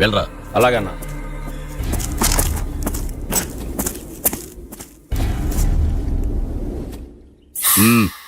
వెళ్ళరా. అలాగన్నా. రేయ్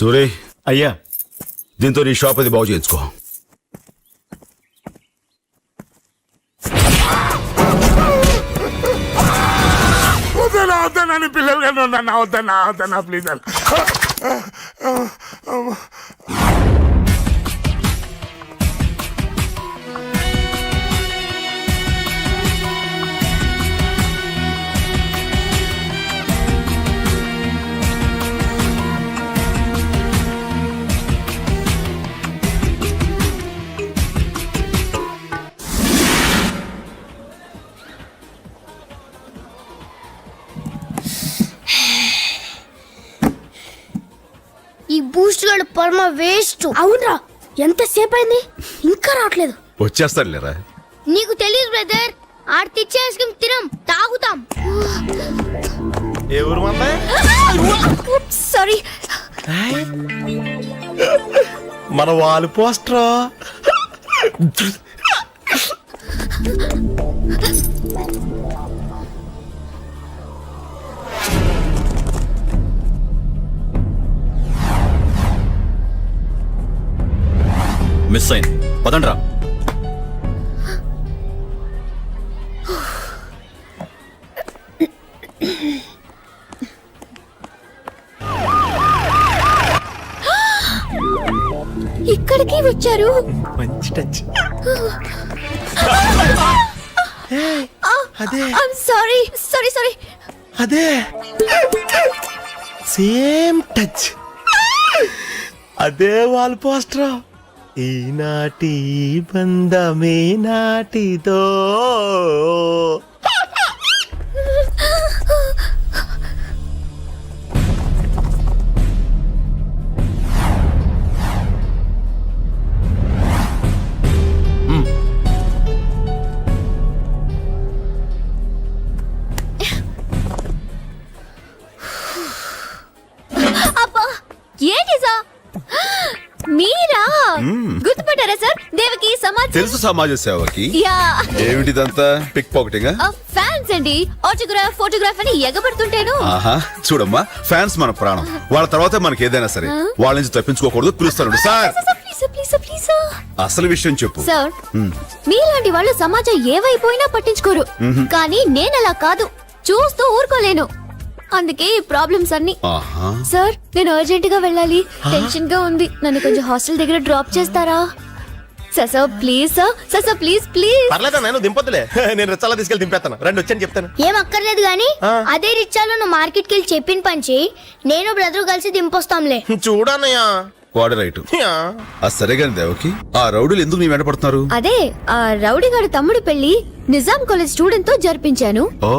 సూరే అయ్యా దీంతో నీ షాప్ అది బాగు చేయించుకో. వద్దనా వద్దనా నీ పిల్లలు కానీ ఉండన్నా వద్దన్నా వద్దన్నా ప్లీజ్ అన్న. పరమ వేస్ట్. అవునరా ఎంతసేపు అయింది ఇంకా రావట్లేదు. వచ్చేస్తాడు లేరా నీకు తెలియదు బ్రదర్ ఆడు తెచ్చే ఐస్ క్రీమ్ తినం తాగుతాం. ఏ ఊరు సారీ మన వాల్ పోస్టర్. మిస్ అయింది. పదండ్రా. ఇక్కడికి వచ్చారు? మంచి టచ్. అదే. సారీ సారీ సారీ అదే. Same touch. అదే వాల్ పోస్టర్. ఈనాటి బంధమే నాటిదో. తెలుసు సమాజ సేవకి? యా. ఏమిటిదంతా? పిక్ పాకెటింగ్ ఫ్యాన్స్ అండి. ఆటోగ్రాఫ్ ఫోటోగ్రాఫ్ అని ఎగబడుతుంటేను. ఆహా చూడమ్మా ఫ్యాన్స్ మన ప్రాణం. వాళ్ళ తర్వాత మనకి ఏదైనా సరే. వాళ్ళ నుంచి తప్పించుకోకూడదు పిలుస్తాను సార్ అసలు విషయం చెప్పు. సార్ మీలాంటి వాళ్ళు సమాజం ఏవైపోయినా పట్టించుకోరు. కానీ నేను అలా కాదు. చూస్తూ ఊరుకోలేను. అందుకే ఈ ప్రాబ్లమ్స్ అన్ని. సార్ నేను అర్జెంట్గా వెళ్ళాలి. టెన్షన్గా ఉంది. నన్ను కొంచెం హాస్టల్ దగ్గర డ్రాప్ చేస్తారా? Sir sir please sir sir sir please please పర్లేదా నేను దింపొద్దులే. నేను రిచ్చాలా తీసుకెళ్ళి దింపేస్తాను. రండి వచ్చాను చెప్తాను. ఏం అక్కర్లేదు గాని. అదే రిచ్చాలో నువ్వు మార్కెట్కి వెళ్ళి చెప్పిన పంచి నేను బ్రదర్ కలిసి దింపొస్తాంలే. చూడన్నయ్యా. వాడు రైట్. యా. ఆ సరే గాని దేవకి ఆ రౌడీలు ఎందుకు నీ వెంట పడుతున్నారు? అదే ఆ రౌడీ గారి తమ్ముడు పెళ్ళి నిజాం కాలేజ్ స్టూడెంట్తో జరిపించాను. Oh.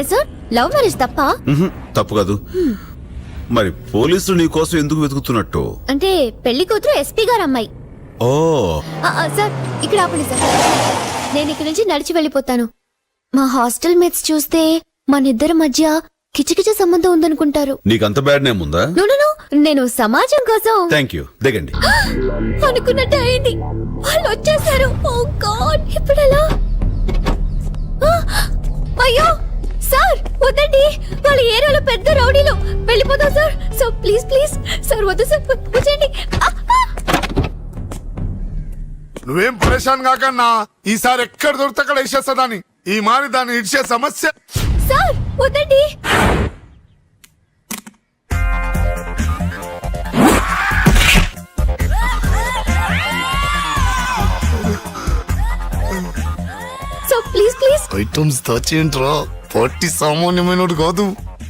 Yes sir love marriage తప్ప? తప్పు కాదు. మరి పోలీసులు నీ కోసం ఎందుకు వెతుకుతున్నట్టు? అంటే పెళ్ళి కూతురు ఎస్పీ గారు అమ్మాయి. ఓ. ఆ, ఆ, సార్ ఇక్కడ ఆపండి సార్. నేను ఇక్కడి నుంచి నడిచి వెళ్ళిపోతాను. మా హాస్టల్ మేట్స్ చూస్తే మన ఇద్దరి మధ్య కిచకిచ సంబంధం ఉందనుకుంటారు. నీకంత బ్యాడ్ నేమ్ ఉందా? నో నో నో నేను సమాజం కోసం. థ్యాంక్ యూ దిగండి. అనుకున్నట్టు అయింది. వాళ్ళు వచ్చేసారు. ఓ గాడ్ ఇప్పుడు ఎలా ఆ, అయ్యో సార్ వద్దండి. వాళ్ళ ఏరియాలో పెద్ద రౌడీలు. వెళ్ళిపోతాం sir. So please please. Sir వద్దు సార్. వచ్చేయండి ఆ. నువ్వేం పరేషాన్ కాకన్నా? ఈసారి ఎక్కడ దొరికితే అక్కడ వేసేస్తుందని ఈ మారి దాన్ని ఇచ్చే సమస్య. సార్ వద్దండి సో ప్లీజ్ ప్లీజ్. ఐటమ్స్ తెచ్చేంట్రా పొట్టి సామాన్యమైన కాదు.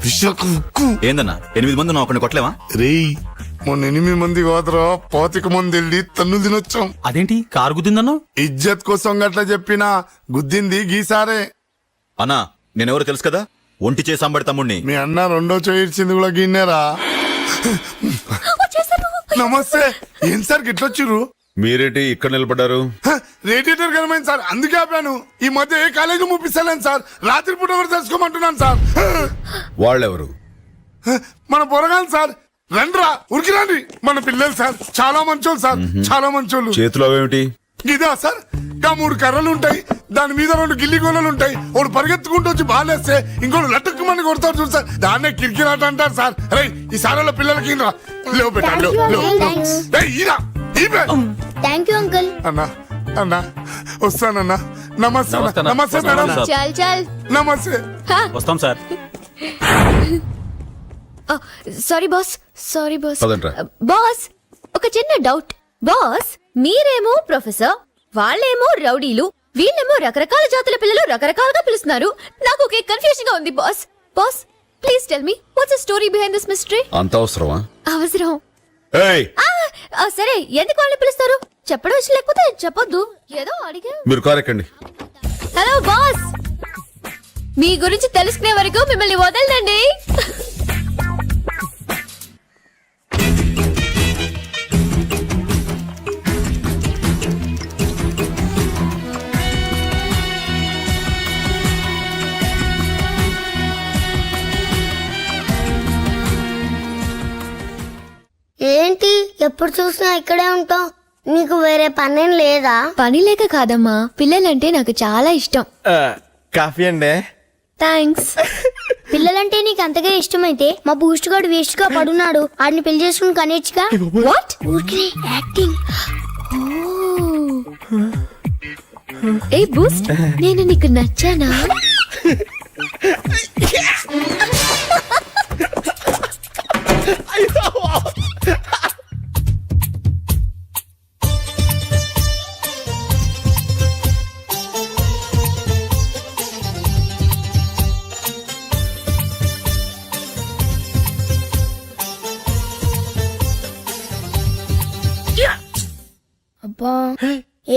విశాఖ ఉక్కు. ఏందన్నా ఎనిమిది మంది ఒకరిని కొట్టలేవా రేయ్ మొన్న ఎనిమిది మంది కాదురా పాతిక మంది వెళ్ళి తన్నులు తినొచ్చాం. అదేంటి? కారు గుద్దిందన్నా? ఇజ్జత్ కోసం గట్లా చెప్పినా గుద్దింది గీసారే అన్నా నేనెవరు తెలుసు కదా? ఒంటి చేసి అంబడి తమ్ముడిని మీ అన్న రెండో చేయించింది కూడా గిన్నెరా? నమస్తే. ఏం సార్ గిట్లొచ్చిర్రు? మీరేంటి ఇక్కడ నిలబడ్డారు? హ, రేడియేటర్ గలమైంది సార్ అందుకే ఆపాను. ఈ మధ్య ఏ కాలేజీ ముప్పిస్తలేను సార్. రాత్రిపూట ఎవరు తెలుసుకోమంటున్నాను సార్. వాళ్ళెవరు? హ, మన పొరగాలి సార్. రండ్రా ఉరికి రండి మన పిల్లలు సార్ చాలా మంచోళ్ళు సార్ చాలా మంచోళ్ళు. చేతిలో ఏమిటి? ఇదా సార్ ఇంకా మూడు కర్రలు ఉంటాయి దాని మీద రెండు గిల్లి గోళలు ఉంటాయి. ఒకడు పరిగెత్తుకుంటూ వచ్చి బాలేస్తే ఇంకోటి లట్టుకుమని కొడతారు చూడు సార్. దాన్నే కిరికిరాట అంటారు సార్. రే ఈ సారాల పిల్లలకి ఈయనరా. లేవు బే. థ్యాంక్ యూ అంకుల్ అన్నా అన్నా వస్తానన్నా. నమస్తే అన్నా. నమస్తే మేడం. సార్. చల్ చల్. నమస్తే. వస్తాం sir. Sorry boss sorry boss పదండ్రా. బాస్ ఒక చిన్న డౌట్ బాస్ మీరేమో ప్రొఫెసర్ వాళ్ళేమో రౌడీలు వీళ్ళేమో రకరకాల జాతుల పిల్లలు రకరకాలుగా పిలుస్తున్నారు. నాకు ఒకే కన్ఫ్యూజన్గా ఉంది boss boss please tell me what's story behind this mystery అంత అవసరమా? అవసరం. ఏయ్! ఆ, ఆ, సరే ఎందుకు వాళ్ళని పిలుస్తారు? చెప్పడం ఇష్టం లేకపోతే చెప్పొద్దు. ఏదో అడిగా. మీరు కారు ఎక్కండి. హలో బాస్ మీ గురించి తెలుసుకునే వరకు మిమ్మల్ని వదలదండి ఎప్పుడు చూసినా ఇక్కడే ఉంటావు. నీకు వేరే పనేం లేదా? పని లేక కాదమ్మా పిల్లలంటే నాకు చాలా ఇష్టం. ఆ, కాఫీ అండి. థ్యాంక్స్. పిల్లలంటే నీకు అంతగా ఇష్టమైతే మా బూస్ట్ గాడు వేస్ట్గా పడున్నాడు. ఆడిని పెళ్ళి చేసుకుని కనేచ్చుగా. వాట్ ఊరికే యాక్టింగ్ ఏ బూస్ట్ నేను నీకు నచ్చానా? అబ్బా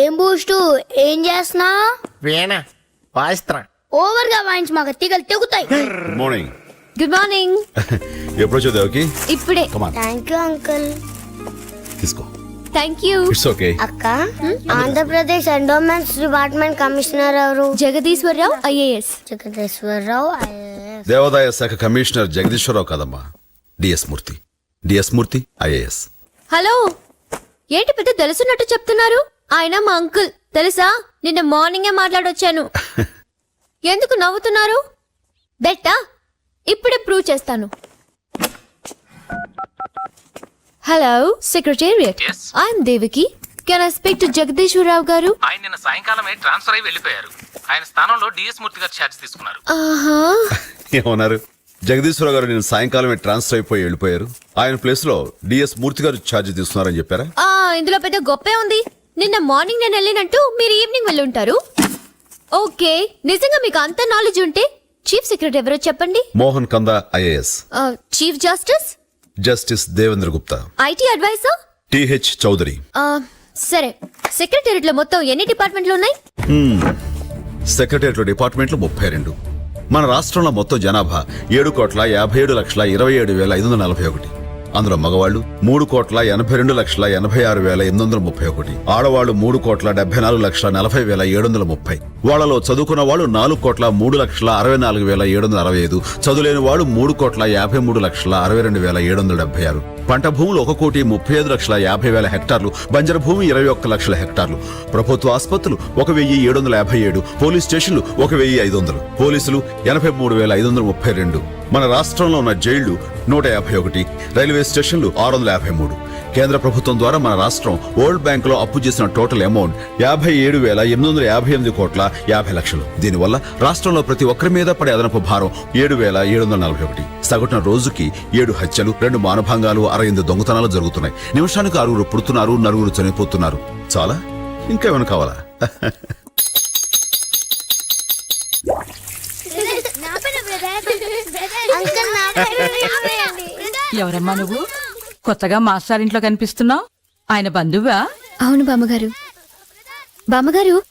ఏం బూస్ట్? ఏం చేస్తున్నా? వీణ వాయిస్త్రా ఓవర్గా వాయించి మాకు తీగలు తెగుతాయి. గుడ్ మార్నింగ్ గుడ్ మార్నింగ్ ఎప్పుడు వచ్చావు దేవకి? ఇప్పుడే. థ్యాంక్ యూ అంకుల్ తీసుకో. థ్యాంక్ యూ ఇట్స్ ఓకే అక్క ఆంధ్రప్రదేశ్ ఎండోమెంట్స్ డిపార్ట్మెంట్ కమిషనర్ ఎవరు? Jagadeeswara Rao IAS Jagadeeswara Rao IAS. దేవాదాయ శాఖ కమిషనర్ జగదీశ్వరరావు కాదమ్మా. D S Murthy. D S Murthy IAS hello ఏంటి పెద్ద తెలుసున్నట్టు చెప్తున్నారు? ఆయన మా అంకుల్. తెలుసా? నిన్న మార్నింగే మాట్లాడొచ్చాను. ఎందుకు నవ్వుతున్నారు? బెట్టా ఇప్పుడే ప్రూవ్ చేస్తాను. Hello secretariat. I'm Devaki. Can I speak to Jagadeeswara Rao garu? ఆయన నిన్న సాయంకాలమే ట్రాన్స్ఫర్ అయి వెళ్ళిపోయారు. ఆయన స్థానంలో డిఎస్ మూర్తి గారు ఛార్జ్ తీసుకున్నారు. ఆహా. ఏమన్నారు? జగదీశ్వరరావు గారు నేను సాయంకాలమే ట్రాన్స్ఫర్ అయిపోయి వెళ్ళిపోయారు. ఆయన ప్లేస్లో డిఎస్ మూర్తి గారు ఛార్జ్ తీసుకున్నారని చెప్పారా? ఆ, ఇందులో పెద్ద గొప్పే ఉంది. నిన్న మార్నింగ్ నేను వెళ్ళినట్టు మీరు ఈవినింగ్ వెళ్ళి ఉంటారు ఓకే నిజంగా మీకు అంత నాలెడ్జ్ ఉంటే చీఫ్ సెక్రటరీ ఎవరో చెప్పండి. Mohan Kanda IAS. Chief justice? Justice Devendra Gupta. IT adviser? T H Chowdary. సరే సెక్రటేరియట్లో మొత్తం ఎన్ని డిపార్ట్మెంట్లు ఉన్నాయి? సెక్రటేరియట్ డిపార్ట్మెంట్లు ముప్పై రెండు. మన రాష్ట్రంలో మొత్తం జనాభా ఏడు కోట్ల యాభై ఏడు లక్షల ఇరవై ఏడు వేల ఐదు వందల నలభై ఒకటి. అందులో మగవాళ్ళు మూడు కోట్ల ఎనభై రెండు లక్షల ఎనభై ఆరు వేల ఎనిమిది వందల ముప్పై ఒకటి. ఆడవాళ్ళు మూడు కోట్ల డెబ్బై నాలుగు లక్షల నలభై వేల ఏడు వందల ముప్పై. వాళ్ళలో చదువుకున్న వాళ్ళు నాలుగు కోట్ల మూడు లక్షల అరవై నాలుగు వేల ఏడు వందల అరవై ఐదు. చదువులేని వాళ్ళు మూడు కోట్ల యాభై మూడు లక్షల అరవై రెండు వేల ఏడు వందల డెబ్బై ఆరు. పంట భూములు ఒక కోటి ముప్పై ఐదు లక్షల యాభై వేల హెక్టార్లు. బంజర భూమి ఇరవై ఒక్క లక్షల హెక్టార్లు. ప్రభుత్వ ఆసుపత్రులు ఒక వెయ్యి ఏడు వందల యాభై ఏడు. పోలీస్ స్టేషన్లు ఒక వెయ్యి ఐదు వందలు. పోలీసులు ఎనభై మూడు వేల ఐదు వందల ముప్పై రెండు. మన రాష్ట్రంలో ఉన్న జైళ్ళు నూట యాభై ఒకటి రైల్వే స్టేషన్లు ఆరు వందల యాభై మూడు. కేంద్ర ప్రభుత్వం ద్వారా మన రాష్ట్రం వరల్డ్ బ్యాంక్లో అప్పు చేసిన టోటల్ అమౌంట్ యాభై ఏడు వేల ఎనిమిది వందల యాభై ఎనిమిది కోట్ల యాభై లక్షలు. దీనివల్ల రాష్ట్రంలో ప్రతి ఒక్కరి మీద పడే అదనపు భారం ఏడు వేల ఏడు వందల నలభై ఒకటి. సగటున రోజుకి ఏడు హత్యలు రెండు మానభంగాలు అరవై ఎనిమిది దొంగతనాలు జరుగుతున్నాయి. నిమిషానికి ఆరుగురు పుడుతున్నారు నలుగురు చనిపోతున్నారు. చాలా? ఇంకేమైనా కావాలా అంకుల్ నా ఎవరమ్మా నువ్వు? కొత్తగా మాస్టర్ ఇంట్లో కనిపిస్తున్నావు? ఆయన బంధువా? అవును బామ్మగారు. బామ్మగారు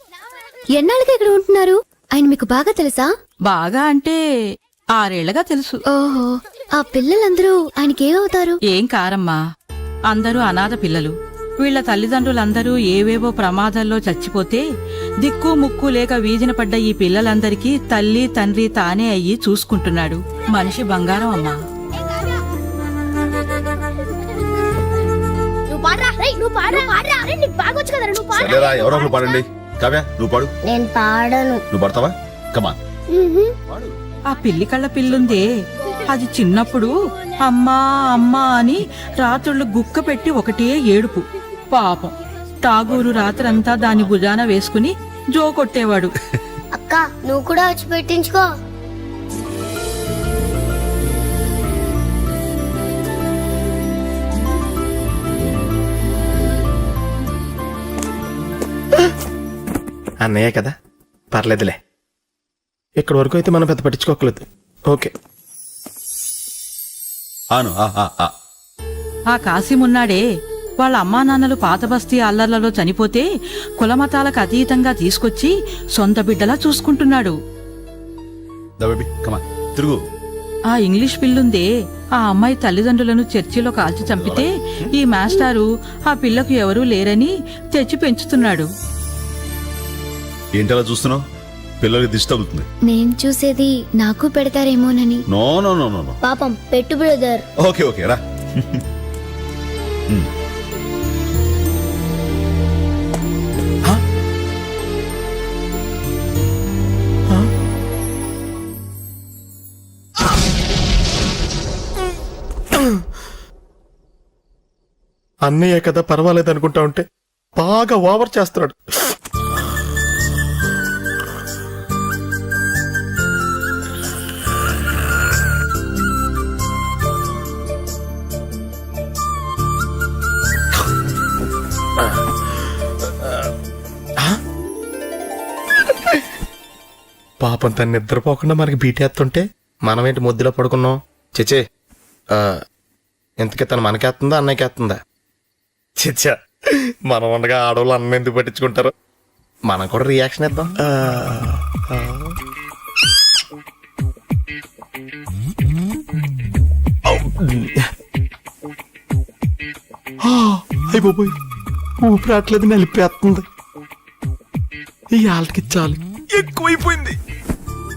ఎన్నాళ్ళకి ఇక్కడ ఉంటున్నారు? ఆయన మీకు బాగా తెలుసా? బాగా అంటే ఆరేళ్ళగా తెలుసు. ఓహో ఆ పిల్లలందరూ ఆయనకి ఏమవుతారు? ఏం కారమ్మా? అందరూ అనాథ పిల్లలు. వీళ్ళ తల్లిదండ్రులందరూ ఏవేవో ప్రమాదాల్లో చచ్చిపోతే దిక్కు ముక్కు లేక వీధిన పడ్డ ఈ పిల్లలందరికీ తల్లి తండ్రి తానే అయ్యి చూసుకుంటున్నాడు. మనిషి బంగారం అమ్మా. సరేరా ఎవరో ఒకరు పాడండి. కావ్య నువ్వు పాడు. నేను పాడను. నువ్వు పడతావా? ఆ పిల్లి కళ్ళ పిల్లుందే. అది చిన్నప్పుడు అమ్మా అమ్మా అని రాత్రుళ్ళు గుక్క పెట్టి ఒకటే ఏడుపు. పాపం. టాగూరు రాత్రంతా దాని భుజాన వేసుకుని జో కొట్టేవాడు. అక్క నువ్వు కూడా వచ్చి పెట్టించుకో. అన్నయ్య కదా? పర్లేదులే. ఇక్కడ వరకు అయితే మనం పెద్ద పట్టించుకోకలేదు. ఓకే. ఆను ఆ, ఆ, ఆ. ఆ కాసిమున్నాడే వాళ్ళ అమ్మా నాన్నలు పాత బస్తీ అల్లర్లలో చనిపోతే కులమతాలకు అతీతంగా తీసుకొచ్చి సొంత బిడ్డలా చూసుకుంటున్నాడు. దా బేబీ కమాన్ తిరుగు. ఆ ఇంగ్లీష్ పిల్లుందే. ఆ అమ్మాయి తల్లిదండ్రులను చర్చిలో కాల్చి చంపితే ఈ మాస్టారు ఆ పిల్లకు ఎవరూ లేరని తెచ్చి పెంచుతున్నాడు. ఏంటలా చూస్తున్నావు? పిల్లలకి దిష్టి తగులుతుంది. నేను చూసేది నాకు పెడతారేమోనని. No no no no no. పాపం పెట్టు బ్రదర్. ఓకే ఓకే రా. అన్నయ్య కదా పర్వాలేదు అనుకుంటా ఉంటే బాగా ఓవర్ చేస్తున్నాడు. పాపం తను నిద్రపోకుండా మనకి బీటేస్తుంటే మనమేంటి ముద్దులో పడుకున్నాం? చచ్చే ఇంతకీ తను మనకేస్తుందా అన్నయ్యకేస్తుందా చిచ్చా మనం ఉండగా ఆడవాళ్ళు అన్న ఎందుకు పట్టించుకుంటారు? మనం కూడా రియాక్షన్ ఇద్దాం. అయిపోయి ఊపిరాట్లేదు నలిపేస్తుంది. ఈ ఆళ్ళకి చాలు. ఎక్కువైపోయింది.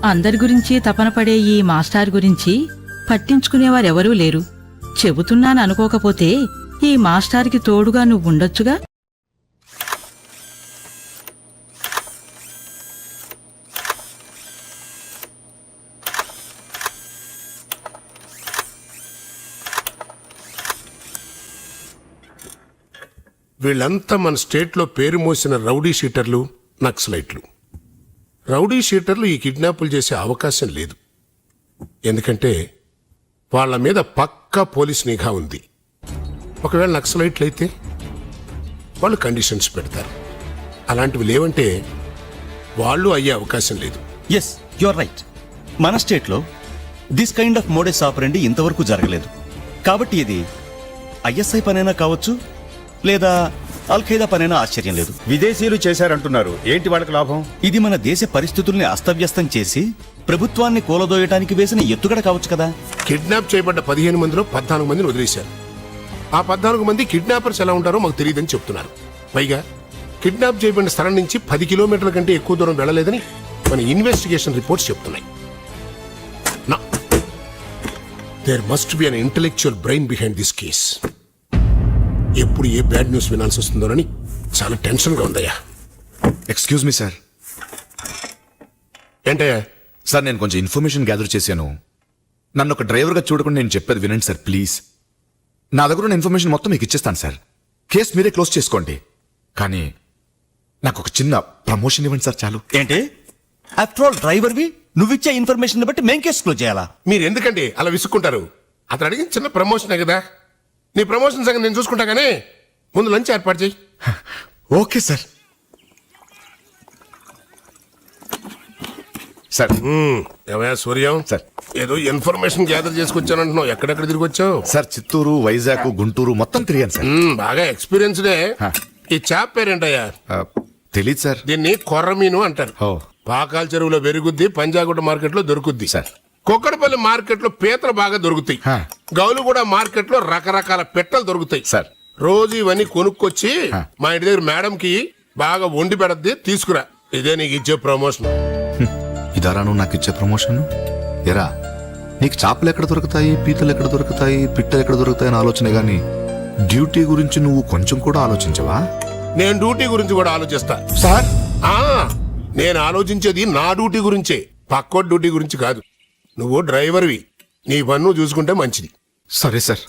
అందరి గురించి తపన పడే ఈ మాస్టార్ గురించి పట్టించుకునేవారెవరూ లేరు. చెబుతున్నాను అనుకోకపోతే ఈ మాస్టార్కి తోడుగా నువ్వు ఉండొచ్చుగా? వీళ్ళంతా మన స్టేట్లో పేరు మోసిన రౌడీ షీటర్లు నక్సలైట్లు. రౌడీ షీటర్లు ఈ కిడ్నాపులు చేసే అవకాశం లేదు. ఎందుకంటే వాళ్ళ మీద పక్కా పోలీస్ నిఘా ఉంది. ఒకవేళ నక్సలైట్లు అయితే వాళ్ళు కండిషన్స్ పెడతారు. అలాంటివి లేవంటే వాళ్ళు అయ్యే అవకాశం లేదు. ఎస్ యు ఆర్ రైట్ మన స్టేట్లో this kind of modus operandi ఇంతవరకు జరగలేదు. కాబట్టి ఇది ఐఎస్ఐ పనైనా కావచ్చు లేదా అల్ఖైదా పనైనా ఆశ్చర్యం లేదు. విదేశీయులు చేశారంటున్నారు. ఏంటి వాళ్ళకి లాభం? ఇది మన దేశ పరిస్థితుల్ని అస్తవ్యస్తం చేసి ప్రభుత్వాన్ని కూలదోయటానికి వేసిన ఎత్తుగడ కావచ్చు కదా. కిడ్నాప్ చేయబడ్డ పదిహేను మందిలో పద్నాలుగు మందిని వదిలేశారు. ఆ పద్నాలుగు మంది కిడ్నాపర్స్ ఎలా ఉంటారో మాకు తెలియదని చెప్తున్నారు. పైగా కిడ్నాప్ చేయబడిన స్థలం నుంచి పది కిలోమీటర్ల కంటే ఎక్కువ దూరం వెళ్ళలేదని మన ఇన్వెస్టిగేషన్ రిపోర్ట్స్ చెప్తున్నాయి. నా there must be an intellectual brain behind this case ఎప్పుడు ఏ బ్యాడ్ న్యూస్ వినాల్సి వస్తుందోనని చాలా టెన్షన్గా ఉందయ్యా. ఎక్స్క్యూజ్ మీ సార్ ఏంటయ్యా? సార్ నేను కొంచెం ఇన్ఫర్మేషన్ గ్యాదర్ చేశాను. నన్ను ఒక డ్రైవర్గా చూడకుండా నేను చెప్పేది వినండి సార్ ప్లీజ్. నా దగ్గర ఉన్న ఇన్ఫర్మేషన్ మొత్తం మీకు ఇచ్చేస్తాను సార్ కేసు మీరే క్లోజ్ చేసుకోండి. కానీ నాకు ఒక చిన్న ప్రమోషన్ ఇవ్వండి సార్ చాలు. ఏంటి? ఆఫ్టర్ ఆల్ డ్రైవర్వి నువ్విచ్చే ఇన్ఫర్మేషన్ బట్టి మేం కేసు క్లోజ్ చేయాలా? మీరు ఎందుకండి అలా విసుక్కుంటారు? అతను అడిగిన చిన్న ప్రమోషనే కదా? నీ ప్రమోషన్ సంగతి నేను చూసుకుంటా కానీ ముందు లంచ్ ఏర్పాటు చేయి. Okay sir sir. ఏమయ్యా సూర్యం? సార్. ఏదో ఇన్ఫర్మేషన్ గ్యాదర్ చేసుకొచ్చానంటున్నావు. ఎక్కడెక్కడ తిరిగి వచ్చావు? సార్ చిత్తూరు వైజాగ్ గుంటూరు మొత్తం తిరిగాను సార్. బాగా ఎక్స్పీరియన్స్డే ఈ చాప్ పేరేంటయ్యా? ఆ, తెలీదు సార్. దీన్ని కొర్రమీను అంటారు. ఓ పాకాల చెరువులో పెరుగుద్ది పంజాగుట్ట మార్కెట్లో దొరుకుద్ది. సార్. కుక్కడపల్లి మార్కెట్లో పీతలు బాగా దొరుకుతాయి. గౌలుగూడ మార్కెట్లో రకరకాల పెట్టలు దొరుకుతాయి. సార్. రోజు ఇవన్నీ కొనుక్కొచ్చి. మా ఇంటి దగ్గర మేడం కి బాగా వండి పెడద్ది తీసుకురా. ఇదే నీకు ఇచ్చే ప్రమోషన్ ఇదారా నువ్వు నాకు ఇచ్చే ప్రమోషన్ ఎరా నీకు చేపలు ఎక్కడ దొరుకుతాయి పీతలు ఎక్కడ దొరుకుతాయి పిట్టలు ఎక్కడ దొరుకుతాయి అని ఆలోచనే గాని డ్యూటీ గురించి నువ్వు కొంచెం కూడా ఆలోచించవా? నేను డ్యూటీ గురించి కూడా ఆలోచిస్తా. సార్? ఆ నేను ఆలోచించేది నా డ్యూటీ గురించే పక్కో డ్యూటీ గురించి కాదు. నువ్వు డ్రైవర్వి నీ పన్ను చూసుకుంటే మంచిది. సరే సార్.